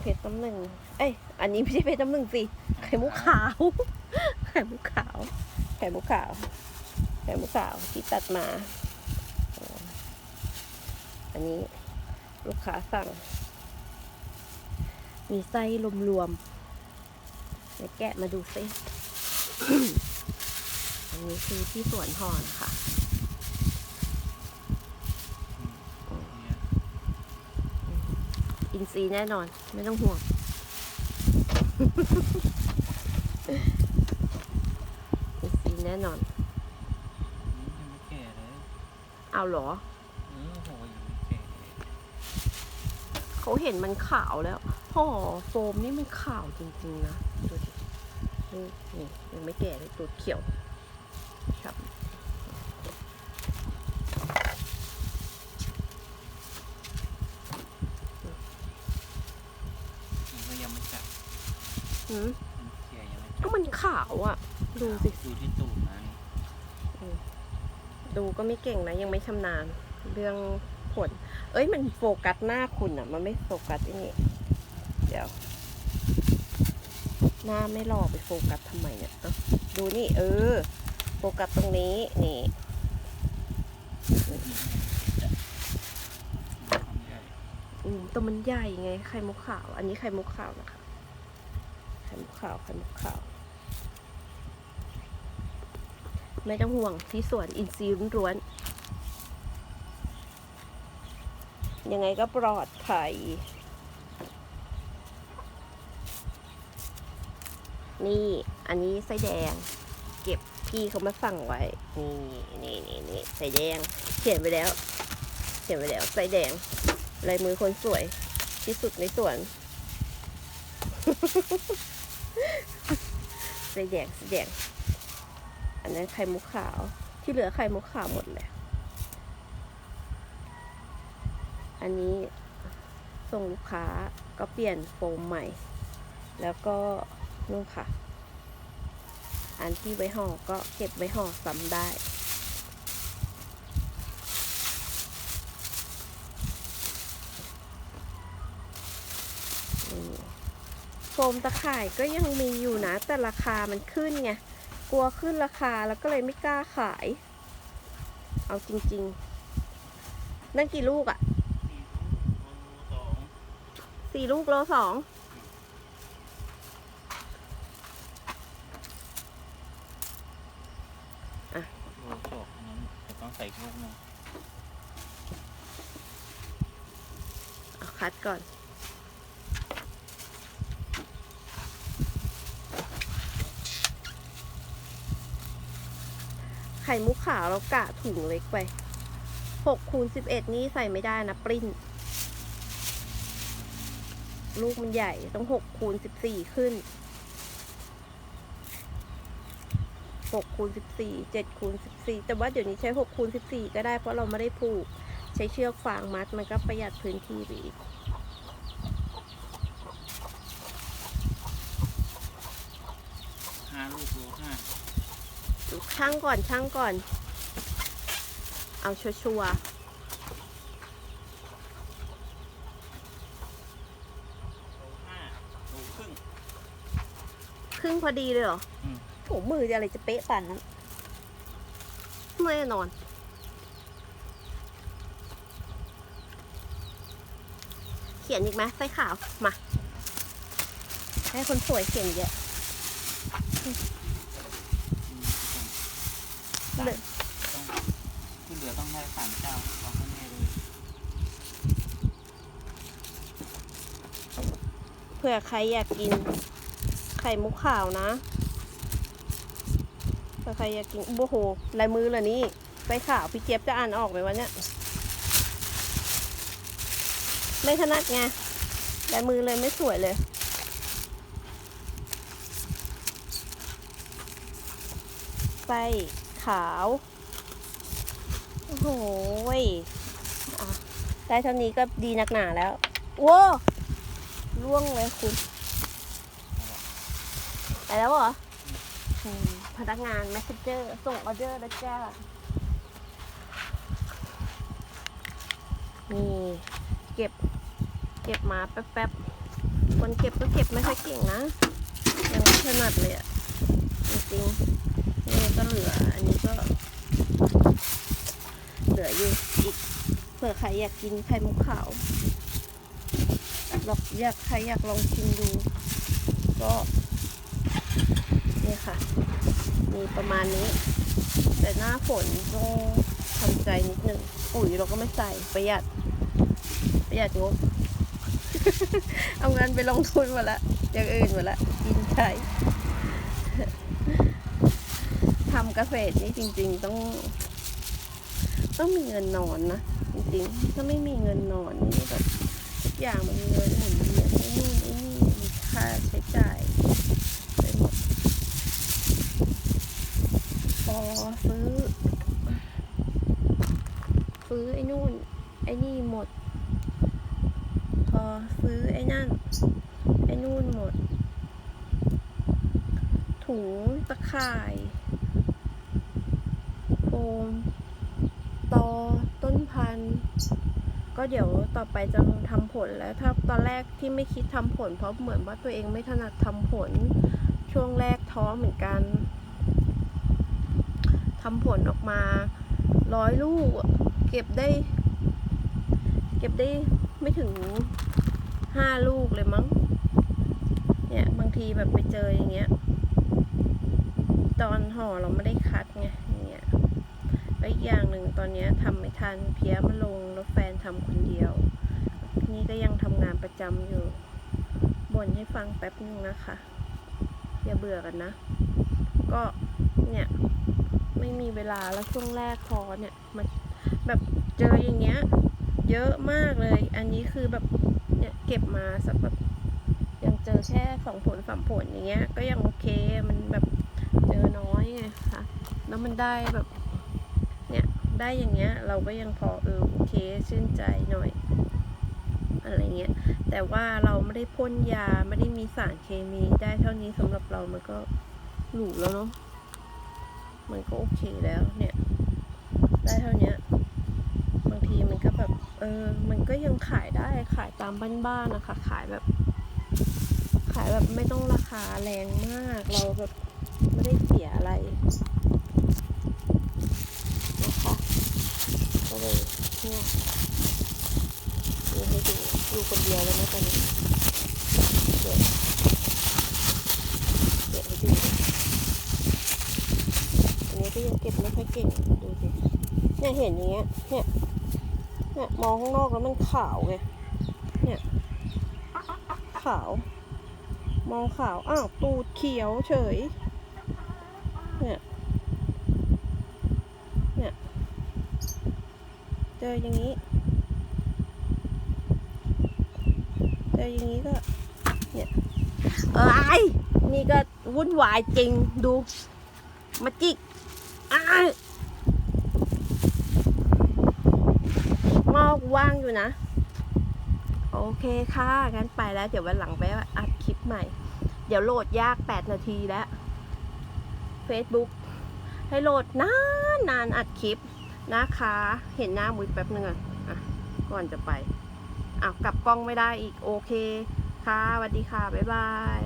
เพชรน้ำหนึ่ง เอ้ย อันนี้ไม่ใช่เพชรน้ำหนึ่งสิ ไข่มุกขาว ไข่มุกขาว ไข่มุกขาว ไข่มุกขาวที่ตัดมา อันนี้ลูกค้าสั่ง มีไส้รวมๆเดี๋ยวแกะมาดูซิ อันนี้คือที่สวนหอนค่ะ อินซีย์แน่นอน ไม่ต้องห่วง อินซีย์แน่นอน ยังไม่แก่เลยเอาเหรอ เออโหยังไม่แก่เลยเขาเห็นมันขาวแล้วห่อโฟมนี่มันขาวจริงๆนะ ดูดินี่นี่ยังไม่แก่เลยตัวเขียวครับ มันก็ยังไม่จับ หืมมันแก่ยังไม่ก็จับมันขาวอะดูสิ ดูที่ตูดมันดูก็ไม่เก่งนะ ยังไม่ชำนาญ เรื่องผลเอ้ยมันโฟกัสหน้าคุณอะมันไม่โฟกัสไอ้นี่เดี๋ยว หน้าไม่หล่อไปโฟกัสทำไมเนี่ยเอ้าดูนี่เออ โฟกัสตรงนี้ นี่ความใหญ่อืมตัวมันใหญ่ไง ไข่มุกขาว อันนี้ไข่มุกขาวนะคะ ไข่มุกขาวไข่มุกขาว ไม่ต้องห่วงที่สวนอินทรีย์ล้วนๆยังไงก็ปลอดภัยนี่ อันนี้ไส้แดง เก็บพี่เขามาสั่งไว้ นี่นี่นี่นี่ไส้แดง เขียนไปแล้ว เขียนไปแล้วไส้แดงลายมือคนสวยที่สุดในสวนีแดงสีแดงอันนั้นไข่มุกขาว ที่เหลือไข่มุกขาวหมดเลย อันนี้ส่งลูกค้าก็เปลี่ยนโฟมใหม่ แล้วก็นู่นค่ะ อันที่ไว้ห่อก็เก็บไว้ห่อซ้ำได้ ฟมตะข่ายก็ยังมีอยู่นะ แต่ราคามันขึ้นไง กลัวขึ้นราคาแล้วก็เลยไม่กล้าขาย เอาจริง ๆ นั่นกี่ลูกอะ่ะสองสี่ลูกโลสองโลสองอันนั้นจะต้องใส่ลูกหนึงเอาคัดก่อน ข่มุกขาวเรากะถุงเล็กไปหกคูณสิบเอ็ดนี่ใส่ไม่ได้นะปริ้น ลูกมันใหญ่ต้องหกคูณสิบสี่ขึ้นหกคูณสิบสี่เจ็ดคูณสิบสี่แต่ว่าเดี๋ยวนี้ใช้หกคูณสิบสี่ก็ได้เพราะเราไม่ได้ผูก ใช้เชือกฟางมัดมันก็ประหยัดพื้นที่ไปอีกห้าลูกโลห้า ช่างก่อนช่างก่อน เอาชัวร์โลห้าโลครึ่งๆครึ่งพอดีเลยเหรออืมโหมือจะอะไรจะเป๊ะป่านนั้นแน่นอน เขียนอีกไหมไส้ขาว มา ให้คนสวยเขียนเยอะ อืมเหลือต้องที่เหลือต้องได้สามเจ้าเอาให้แน่เลยเผื่อใครอยากกิน ไข่มุกขาวนะเผื่อใครอยากกินโอ้โหลายมือเหรอนี่ไส้ขาวพี่เจี๊ยบจะอ่านออกไหมวะเนี่ยไม่ถนัดไงลายมือเลยไม่สวยเลยไส้ โอ้โหได้เท่านี้ก็ดีนักหนาแล้วโว้ล่วงเลยคุณ ไปแล้วเหรอ พนักงาน m ม s เ e อร์ ส่งออเดอร์แล้วจ้า นี่ เก็บ เก็บมาแป๊บๆคนเก็บก็เก็บไม่ค่อยเก่งนะ ยังไม่ถนัดเลยอะจริงๆ นี่ก็เหลือ อันนี้ก็ เหลืออยู่อีกเผื่อใครอยากกินไข่มุกขาวลองอยากใครอยากลองชิมดู ก็นี่ค่ะ มีประมาณนี้ แต่หน้าฝนต้องทำใจนิดนึงปุ๋ยเราก็ไม่ใส่ประหยัด ประหยัดงบ เอาเงินไปลงทุนหมดละอย่างอื่นหมดละกินใช้ ทำเกษตรนี่จริง ๆ ต้อง ต้องมีเงินนอนนะจริงๆ ถ้าไม่มีเงินนอนนี่แบบทุกอย่างมันเงินหมุนเวียนไอ้นู่นไอ้นี่มีค่าใช้จ่ายไปหมดพอซื้อ ซื้อไอ้นู่น ไอ้นี่หมด พอซื้อไอ้นั่น ไอ้นู่นหมด ถุงตะข่าย มตอต้นพันธุ์ก็เดี๋ยวต่อไปจะทำผลแล้ว ถ้าตอนแรกที่ไม่คิดทำผล เพราะเหมือนว่าตัวเองไม่ถนัดทำผล ช่วงแรกท้อเหมือนกันทำผลออกมาร้อยลูก เก็บได้ เก็บได้ไม่ถึงห้าลูกเลยมั้ง เนี่ยบางทีแบบไปเจออย่างเงี้ย ตอนห่อเราไม่ได้คัดไงอย่างเงี้ย แล้วอีกอย่างหนึ่งตอนนี้ทำไม่ทันเพี้ยมันลงแล้วแฟนทำคนเดียว นี่ก็ยังทำงานประจำอยู่บ่นให้ฟังแป๊บนึงนะคะ อย่าเบื่อกันนะ ก็เนี่ย ไม่มีเวลาแล้วช่วงแรกพอเนี่ยมันแบบเจออย่างเงี้ย เยอะมากเลย อันนี้คือแบบเนี่ยเก็บมาสักแบบยังเจอแค่สองผลสามผลอย่างเงี้ย ก็ยังโอเคมันแบบเจอน้อยไงคะแล้วมันได้แบบ ได้อย่างเงี้ย เราก็ยังพอเออโอเคชื่นใจหน่อย อะไรเงี้ย แต่ว่าเราไม่ได้พ่นยาไม่ได้มีสารเคมีได้เท่านี้สำหรับเรามันก็หรูแล้วเนาะมันก็โอเคแล้วเนี่ย ได้เท่านี้บางทีมันก็แบบเออ มันก็ยังขายได้ขายตามบ้านๆนะคะ ขายแบบ ขายแบบไม่ต้องราคาแรงมาก เราแบบไม่ได้เสียอะไรนะคะ ก็เลยเนี่ยดูให้ดูดูคนเดียวเลยนะตอนนี้เดี๋ยวเดี๋ยวให้ดูอันนี้ก็ยังเก็บไม่ค่อยเก่งดูสิเนี่ยเห็นอย่างเงี้ยเนี่ยเนี่ยมองข้างนอกแล้วมันขาวไงเนี่ยขาว มองขาวอ้าวตูดเขียวเฉย เนี่ย เจออย่างนี้ เจออย่างนี้ก็ เนี่ยเอ้ยนี่ก็วุ่นวายจริงดู มาจิกอ้ามอกว่างอยู่นะ โอเคค่ะงั้นไปแล้ว เดี๋ยววันหลังไปอัดคลิปใหม่ เดี๋ยวโหลดยาก 8 นาทีแล้ว Facebook ให้โหลดนานนานอัดคลิป นะคะ เห็นหน้ามุ้ยแป๊บนึงอะก่อนจะไปอ้ากลับกล้องไม่ได้อีกโอเค ค่ะสวัสดีค่ะ บ๊ายบาย